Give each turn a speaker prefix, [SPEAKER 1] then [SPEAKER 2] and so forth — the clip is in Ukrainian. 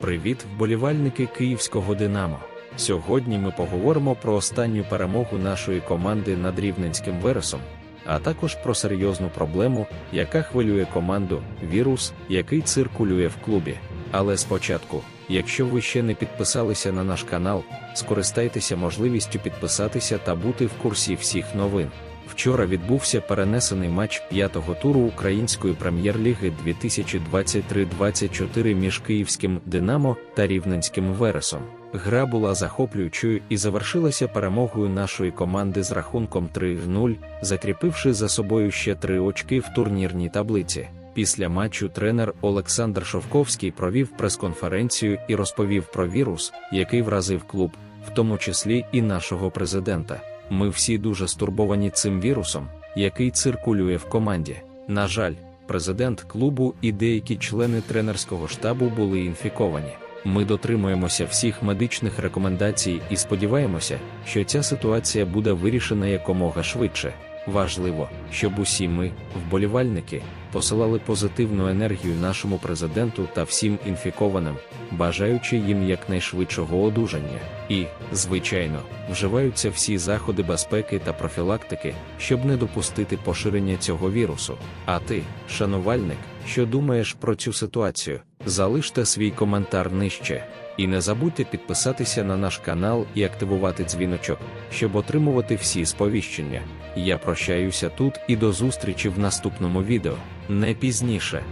[SPEAKER 1] Привіт, вболівальники київського Динамо. Сьогодні ми поговоримо про останню перемогу нашої команди над Рівненським Вересом, а також про серйозну проблему, яка хвилює команду вірус, який циркулює в клубі. Але спочатку, якщо ви ще не підписалися на наш канал, скористайтеся можливістю підписатися та бути в курсі всіх новин. Вчора відбувся перенесений матч п'ятого туру Української прем'єр-ліги 2023-24 між київським Динамо та Рівненським Вересом. Гра була захоплюючою і завершилася перемогою нашої команди з рахунком 3-0, закріпивши за собою ще три очки в турнірній таблиці. Після матчу тренер Олександр Шовковський провів прес-конференцію і розповів про вірус, який вразив клуб, в тому числі і нашого президента. Ми всі дуже стурбовані цим вірусом, який циркулює в команді. На жаль, президент клубу і деякі члени тренерського штабу були інфіковані. Ми дотримуємося всіх медичних рекомендацій і сподіваємося, що ця ситуація буде вирішена якомога швидше. Важливо, щоб усі ми, вболівальники, посилали позитивну енергію нашому президенту та всім інфікованим, бажаючи їм якнайшвидшого одужання. І, звичайно, вживаються всі заходи безпеки та профілактики, щоб не допустити поширення цього вірусу. А ти, шанувальник, що думаєш про цю ситуацію? Залиште свій коментар нижче. І не забудьте підписатися на наш канал і активувати дзвіночок, щоб отримувати всі сповіщення. Я прощаюся тут і до зустрічі в наступному відео, не пізніше.